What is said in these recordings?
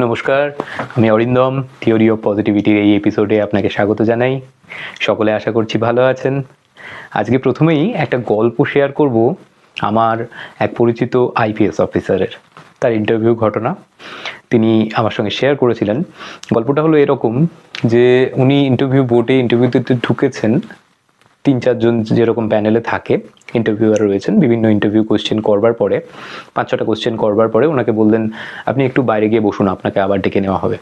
নমস্কার, আমি Arindam theory of পজিটিভিটির এই এপিসোডে আপনাকে স্বাগত জানাই। সকলে আশা করছি ভালো আছেন। আজকে প্রথমেই একটা গল্প শেয়ার করব আমার এক পরিচিত আইপিএস অফিসারের তার ইন্টারভিউ ঘটনা তিনি আমার সঙ্গে শেয়ার করেছিলেন। গল্পটা হলো এরকম যে, উনি ইন্টারভিউ বোর্ডে ইন্টারভিউতে ঢুকেছেন। তিন চারজন যেরকম প্যানেলে থাকে ইন্টারভিউয়ার রয়েছেন, বিভিন্ন ইন্টারভিউ কোশ্চেন করবার পরে পাঁচ ছটা কোশ্চেন করবার পরে ওনাকে বললেন, আপনি একটু বাইরে গিয়ে বসুন, আপনাকে আবার ডেকে নেওয়া হবে।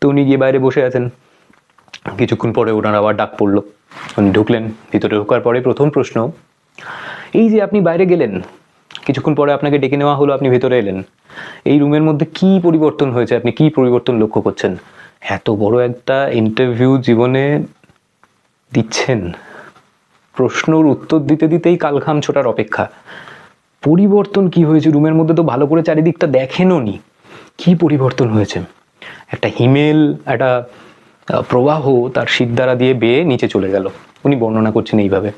তো উনি গিয়ে বাইরে বসে আছেন। কিছুক্ষণ পরে ওনার আবার ডাক পড়ল। উনি ঢুকলেন, ভিতরে ঢোকার পরে প্রথম প্রশ্ন, এই যে আপনি বাইরে গেলেন, কিছুক্ষণ পরে আপনাকে ডেকে নেওয়া হলো, আপনি ভেতরে এলেন। এই রুমের মধ্যে কি পরিবর্তন হয়েছে? আপনি কি পরিবর্তন লক্ষ্য করছেন? এত বড় একটা ইন্টারভিউ জীবনে দিচ্ছেন। প্রশ্নর উত্তর দিতে দিতেই কালঘাম ছোটার অপেক্ষা। পরিবর্তন কি হয়েছে? রুমের মধ্যে তো ভালো করে চারিদিকটা দেখেনও নি। কি পরিবর্তন হয়েছে? একটা হিমেল, একটা প্রবাহ তার দ্বারা দিয়ে বেয়ে নিচে চলে গেল। উনি বর্ণনা করছেন এইভাবে।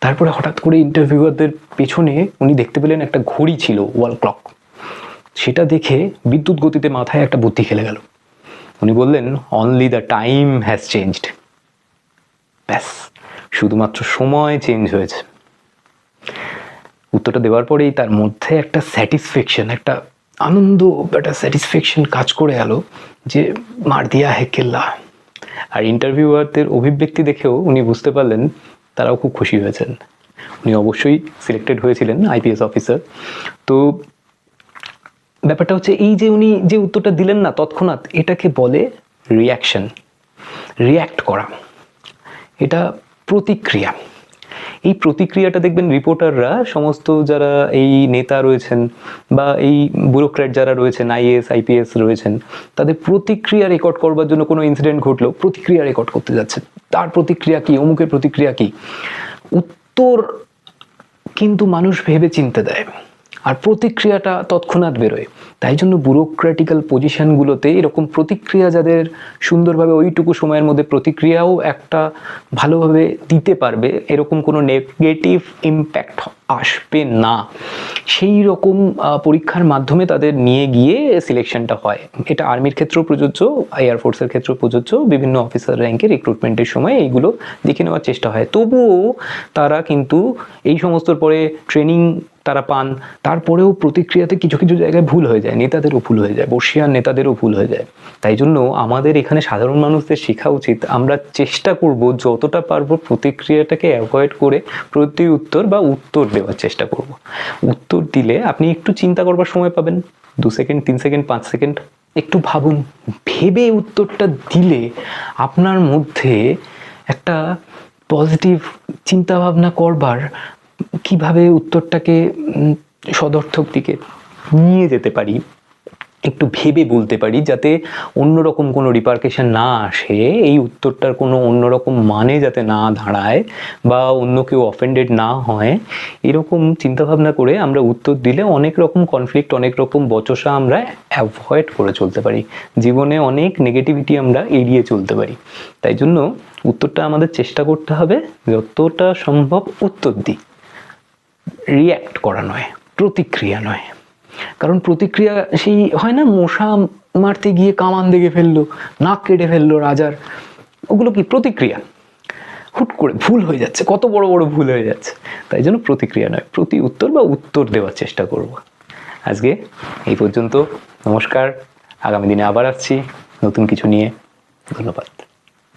তারপরে হঠাৎ করে ইন্টারভিউয়ারদের পেছনে উনি দেখতে পেলেন একটা ঘড়ি ছিল ওয়াল ক্লক সেটা দেখে বিদ্যুৎ গতিতে মাথায় একটা বুদ্ধি খেলে গেল। উনি বললেন only the time has changed ব্যাস। শুধুমাত্র সময় চেঞ্জ হয়েছে। উত্তরটা দেওয়ার পরেই তার মধ্যে একটা স্যাটিসফ্যাকশন একটা আনন্দ, একটা স্যাটিসফ্যাকশন কাজ করে গেল যে মার দিয়া হে কেল্লা। আর ইন্টারভিউয়ারদের অভিব্যক্তি দেখেও উনি বুঝতে পারলেন তারাও খুব খুশি হয়েছেন। উনি অবশ্যই সিলেক্টেড হয়েছিলেন আইপিএস অফিসার তো ব্যাপারটা হচ্ছে এই যে উনি যে উত্তরটা দিলেন না তৎক্ষণাৎ, এটাকে বলে রিয়াকশন রিয়্যাক্ট করা। এটা প্রতিক্রিয়া। এই প্রতিক্রিয়াটা দেখবেন রিপোর্টাররা সমস্ত যারা এই নেতা রয়েছেন বা এই ব্যুরোক্র্যাট যারা রয়েছেন আইএস আইপিএস রয়েছেন, তাদের প্রতিক্রিয়া রেকর্ড করবার জন্য কোনো ইনসিডেন্ট ঘটলো প্রতিক্রিয়া রেকর্ড করতে যাচ্ছে তার প্রতিক্রিয়া কী? অমুকের প্রতিক্রিয়া কী? উত্তর কিন্তু মানুষ ভেবে চিনতে দেয়। আর প্রতিক্রিয়াটা তৎক্ষণাৎ বেরোয়। তাই জন্য ব্যুরোক্র্যাটিক্যাল পজিশনগুলোতে এরকম প্রতিক্রিয়া যাদের সুন্দরভাবে ওইটুকু সময়ের মধ্যে প্রতিক্রিয়াও একটা ভালোভাবে দিতে পারবে, এরকম কোনো নেগেটিভ ইম্প্যাক্ট আসবে না। সেই রকম পরীক্ষার মাধ্যমে তাদের নিয়ে গিয়ে সিলেকশনটা হয়। এটা আর্মির ক্ষেত্রেও প্রযোজ্য এয়ারফোর্সের ক্ষেত্রেও প্রযোজ্য, বিভিন্ন অফিসার র্যাঙ্কে রিক্রুটমেন্টের সময় এইগুলো দেখে নেওয়ার চেষ্টা হয়। তবুও তারা কিন্তু এই সমস্তর পরে ট্রেনিং তারা পান। তারপরেও প্রতিক্রিয়াতে কিছু কিছু জায়গায় ভুল হয়ে যায়, নেতাদেরও ভুল হয়ে যায়, বর্ষিয়ান নেতাদেরও ভুল হয়ে যায়। তাই জন্য আমাদের এখানে সাধারণ মানুষদের শেখা উচিত, আমরা চেষ্টা করব যতটা পারব প্রতিক্রিয়াটাকে অ্যাভয়েড করে প্রতি উত্তর বা উত্তর দেওয়ার চেষ্টা করব। উত্তর দিলে আপনি একটু চিন্তা করবার সময় পাবেন, দু সেকেন্ড, তিন সেকেন্ড, পাঁচ সেকেন্ড, একটু ভাবুন। ভেবে উত্তরটা দিলে আপনার মধ্যে একটা পজিটিভ চিন্তাভাবনা করবার কীভাবে উত্তরটাকে সদর্থক দিকে নিয়ে যেতে পারি, একটু ভেবে বলতে পারি, যাতে অন্যরকম কোনো রিপার্কেশন না আসে, এই উত্তরটার কোনো অন্যরকম মানে যাতে না দাঁড়ায় বা অন্য কেউ অফেন্ডেড না হয়, এরকম চিন্তাভাবনা করে আমরা উত্তর দিলে অনেক রকম কনফ্লিক্ট অনেক রকম বচসা আমরা অ্যাভয়েড করে চলতে পারি। জীবনে অনেক নেগেটিভিটি আমরা এড়িয়ে চলতে পারি। তাই জন্য উত্তরটা আমাদের চেষ্টা করতে হবে, যতটা সম্ভব উত্তর দিই। রিয়্যাক্ট করা নয়, প্রতিক্রিয়া নয়। কারণ প্রতিক্রিয়া সেই হয় না, মশা মারতে গিয়ে কামান দেখে ফেলল, নাক কেটে ফেলল রাজার। ওগুলো কি প্রতিক্রিয়া? হুট করে ভুল হয়ে যাচ্ছে, কত বড় বড় ভুল হয়ে যাচ্ছে। তাই জন্য প্রতিক্রিয়া নয় প্রতি উত্তর বা উত্তর দেওয়ার চেষ্টা করব। আজকে এই পর্যন্ত, নমস্কার, আগামী দিনে আবার আসছি, নতুন কিছু নিয়ে, ধন্যবাদ।